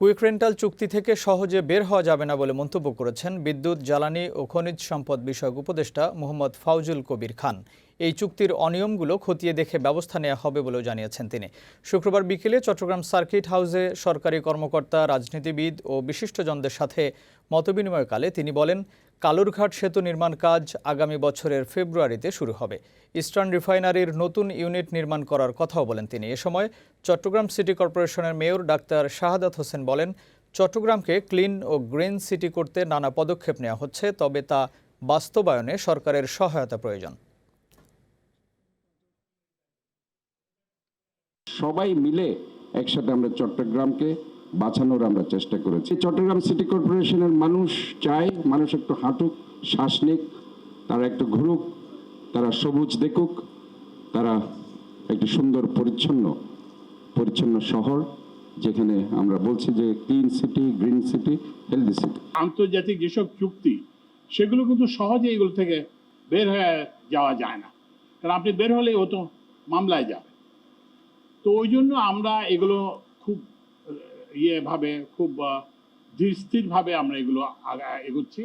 Quick rental চুক্তি থেকে সহজে বের হওয়া যাবে না বলে মন্তব্য করেছেন বিদ্যুৎ, জ্বালানি ও খনিজ সম্পদ বিষয়ক উপদেষ্টা মোহাম্মদ ফাউজুল কবির খান। এই চুক্তির অনিয়মগুলো খতিয়ে দেখে ব্যবস্থা নেওয়া হবে বলেও জানিয়েছেন তিনি। শুক্রবার বিকেলে চট্টগ্রাম সার্কিট হাউসে সরকারি কর্মকর্তা, রাজনীতিবিদ ও বিশিষ্টজনদের সাথে মতবিনিময়কালে তিনি বলেন কালুরঘাট সেতু নির্মাণ কাজ আগামী বছরের ফেব্রুয়ারিতে শুরু হবে। ইস্টার্ন রিফাইনারির নতুন ইউনিট নির্মাণ করার কথাও বলেন তিনি। এ সময় চট্টগ্রাম সিটি কর্পোরেশনের মেয়র ডাক্তার শাহাদাত হোসেন বলেন, চট্টগ্রামকে ক্লিন ও গ্রিন সিটি করতে নানা পদক্ষেপ নেওয়া হচ্ছে, তবে তা বাস্তবায়নে সরকারের সহায়তা প্রয়োজন। সবাই মিলে একসাথে আমরা চট্টগ্রামকে বাঁচানোর আমরা চেষ্টা করেছি। চট্টগ্রাম সিটি কর্পোরেশনের মানুষ চায়, মানুষ একটু হাঁটুক, শ্বাস নিক, তারা একটু ঘুরুক, তারা সবুজ দেখুক, তারা একটি সুন্দর পরিচ্ছন্ন পরিচ্ছন্ন শহর, যেখানে আমরা বলছি যে clean city green city healthy city আন্তর্জাতিক যেসব চুক্তি, সেগুলো কিন্তু সহজে এগুলো থেকে বের হয়ে যাওয়া যায় না। কারণ আপনি বের হলেই ও তো মামলায় যাবে। তো ওই জন্য আমরা এগুলো খুব ইয়েভাবে খুব আহ, ধীর স্থিরভাবে আমরা এগুলো এগোচ্ছি।